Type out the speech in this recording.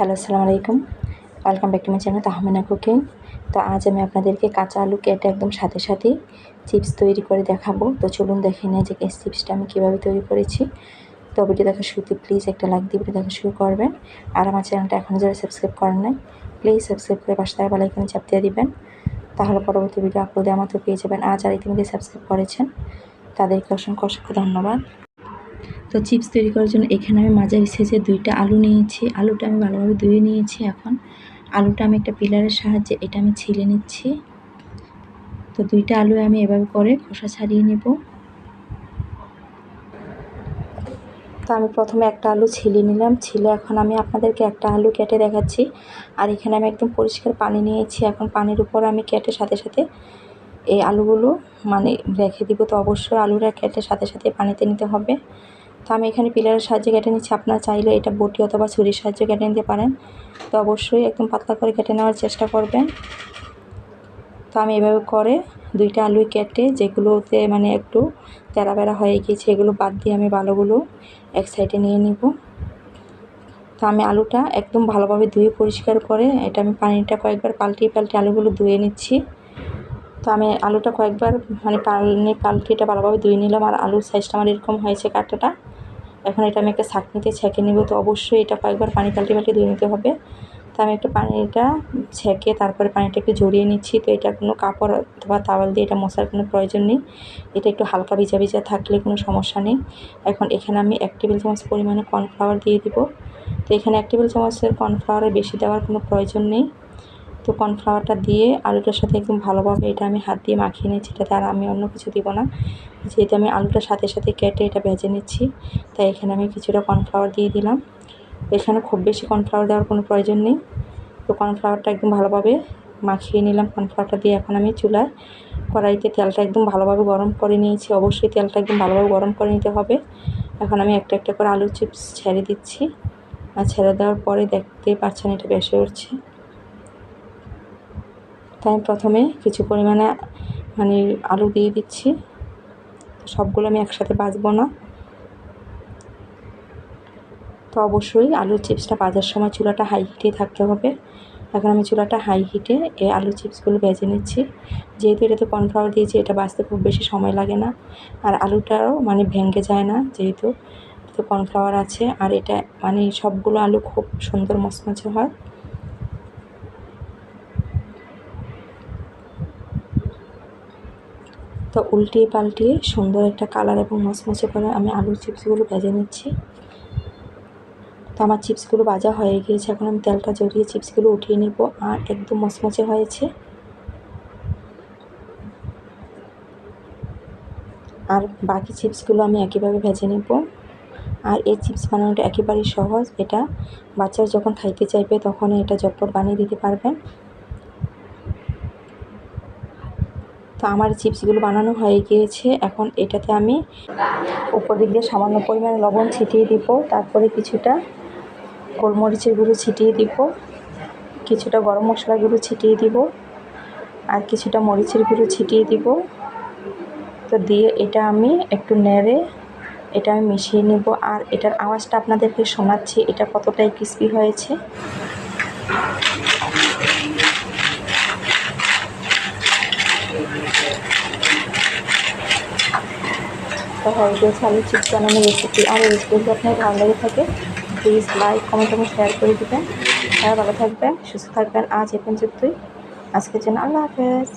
Hello, আসসালামু আলাইকুম। Welcome back to my channel Tahmina cooking তো আজ আমি আপনাদেরকে কাঁচা আলু কেটে একদম সাথে সাথে চিপস তৈরি করে দেখাবো। তো চলুন দেখে নিয়ে যে এই চিপসটা আমি কীভাবে তৈরি করেছি। তো ভিডিও দেখা শুরুতে প্লিজ একটা লাইক দিয়ে ভিডিও দেখা শুরু করবেন। আর আমার চ্যানেলটা এখনও যারা সাবস্ক্রাইব করেন নাই প্লিজ সাবস্ক্রাইব করে পাশে থাকা বেলাইকনে চাপ দিয়ে দিবেন। তাহলে পরবর্তী ভিডিও আপলোডে আমার তো পেয়ে যাবেন। আজ আর ইতিমধ্যে সাবস্ক্রাইব করেছেন, তাদেরকে অসংখ্য অসংখ্য ধন্যবাদ। তো চিপস তৈরি করার জন্য এখানে আমি মাঝারি সেজে দুইটা আলু নিয়েছি। আলুটা আমি ভালোভাবে ধুয়ে নিয়েছি এখন। আলুটা আমি একটা পিলারের সাহায্যে এটা আমি ছিলে নিচ্ছি। তো দুইটা আলু আমি এভাবে করে খোসা ছাড়িয়ে নেব। তো আমি প্রথমে একটা আলু ছিলে নিলাম। ছিলে এখন আমি আপনাদেরকে একটা আলু কেটে দেখাচ্ছি। আর এখানে আমি একদম পরিষ্কার পানি নিয়েছি। এখন পানির উপর আমি কেটে সাথে সাথে এই আলুগুলো মানে রেখে দিব। তো অবশ্যই আলুটা কেটে সাথে সাথে পানিতে নিতে হবে। তো আমি এখানে পিলারের সাহায্যে কেটে নিচ্ছি। আপনারা চাইলে এটা বটি অথবা ছুরির সাহায্যে কেটে নিতে পারেন। তো অবশ্যই একদম পাতলা করে কেটে নেওয়ার চেষ্টা করবেন। তো আমি এভাবে করে দুইটা আলুই কেটে যেগুলোতে মানে একটু তেরা বেড়া হয়ে গিয়েছে, এগুলো বাদ দিয়ে আমি ভালোগুলো এক সাইডে নিয়ে নিব। তো আমি আলুটা একদম ভালোভাবে ধুয়ে পরিষ্কার করে এটা আমি পানিটা কয়েকবার পাল্টিয়ে পাল্টে আলুগুলো ধুয়ে নিচ্ছি। তো আমি আলুটা কয়েকবার মানে পানি পাল্টে এটা ভালোভাবে ধুয়ে নিলাম আর আলুর সাইজটা আমার এরকম হয়েছে কাটাটা। এখন এটা আমি একটা ছাঁকনিতে ছেঁকে নেব, তো অবশ্যই এটা কয়েকবার পানি পাল্টে পাল্টে ধুয়ে নিতে হবে। তো আমি একটু পানিটা ছেঁকে তারপরে পানিটা একটু জড়িয়ে নিচ্ছি, তো এটা কোনো কাপড় অথবা তাওয়াল দিয়ে এটা মশার কোনো প্রয়োজন নেই। এটা একটু হালকা ভিজা ভিজা থাকলে কোনো সমস্যা নেই। এখন এখানে আমি এক টেবিল চামচ পরিমাণে কর্নফ্লাওয়ার দিয়ে দিব। তো এখানে এক টেবিল চামচের কর্নফ্লাওয়ারে বেশি দেওয়ার কোনো প্রয়োজন নেই। তো কর্নফ্লাওয়ারটা দিয়ে আলুটার সাথে একদম ভালোভাবে এটা আমি হাত দিয়ে মাখিয়ে নিচ্ছি এটাতে আর আমি অন্য কিছু দিব না। যেহেতু আমি আলুটার সাথে সাথে কেটে এটা ভেজে নিচ্ছি, তাই এখানে আমি কিছুটা কর্নফ্লাওয়ার দিয়ে দিলাম। এখানে খুব বেশি কর্নফ্লাওয়ার দেওয়ার কোনো প্রয়োজন নেই। তো কর্নফ্লাওয়ারটা একদম ভালোভাবে মাখিয়ে নিলাম, কর্নফ্লাওয়ারটা দিয়ে এখন আমি চুলায় কড়াইতে তেলটা একদম ভালোভাবে গরম করে নিয়েছি। অবশ্যই তেলটা একদম ভালোভাবে গরম করে নিতে হবে। এখন আমি একটা একটা করে আলু চিপস ছেড়ে দিচ্ছি। আর ছেড়ে দেওয়ার পরে দেখতেই পাচ্ছেন এটা বেসে উঠছে। তাই প্রথমে কিছু পরিমাণে মানে আলু দিয়ে দিচ্ছি। সবগুলো আমি একসাথে বাজবো না। তো অবশ্যই আলুর চিপসটা বাজার সময় চুলাটা হাই হিটেই থাকতে হবে। এখন আমি চুলাটা হাই হিটে এই আলু চিপসগুলো ভেজে নিচ্ছি। যেহেতু এটাতে কর্নফ্লাওয়ার দিয়েছি, এটা বাঁচতে খুব বেশি সময় লাগে না। আর আলুটাও মানে ভেঙে যায় না যেহেতু এটাতে কর্নফ্লাওয়ার আছে। আর এটা মানে সবগুলো আলু খুব সুন্দর মচমচে হয়। তো উল্টিয়ে পাল্টিয়ে সুন্দর একটা কালার এবং মচমচে করে আমি আলুর চিপসগুলো ভেজে নিচ্ছি। তো আমার চিপসগুলো ভাজা হয়ে গিয়েছে, এখন আমি তেলটা জড়িয়ে চিপসগুলো উঠিয়ে নেব আর একদম মচমচে হয়েছে। আর বাকি চিপসগুলো আমি একইভাবে ভেজে নেব। আর এই চিপস বানানোটা একেবারেই সহজ, এটা বাচ্চারা যখন খাইতে চাইবে তখন এটা ঝটপট বানিয়ে দিতে পারবেন। তো আমার চিপসগুলো বানানো হয়ে গিয়েছে। এখন এটাতে আমি উপর দিক দিয়ে সামান্য পরিমাণে লবণ ছিটিয়ে দিব। তারপরে কিছুটা গোলমরিচের গুঁড়ো ছিটিয়ে দিব। কিছুটা গরম মশলা গুঁড়ো ছিটিয়ে দিব। আর কিছুটা মরিচের গুঁড়ো ছিটিয়ে দিব। তো দিয়ে এটা আমি একটু নেড়ে এটা আমি মিশিয়ে নেব। আর এটার আওয়াজটা আপনাদেরকে শোনাচ্ছি। এটা কতটাই ক্রিস্পি হয়েছে। তো হয়ে গেছে আলু চিপস বানানোর রেসিপি আর এই রেসিপিগুলো আপনার ভালো লেগে থাকে প্লিজ লাইক কমেন্ট এবং শেয়ার করে দেবেন। তারা ভালো থাকবেন, সুস্থ থাকবেন। আজ এ পর্যন্তই। আজকের জন্য আল্লাহ হাফেজ।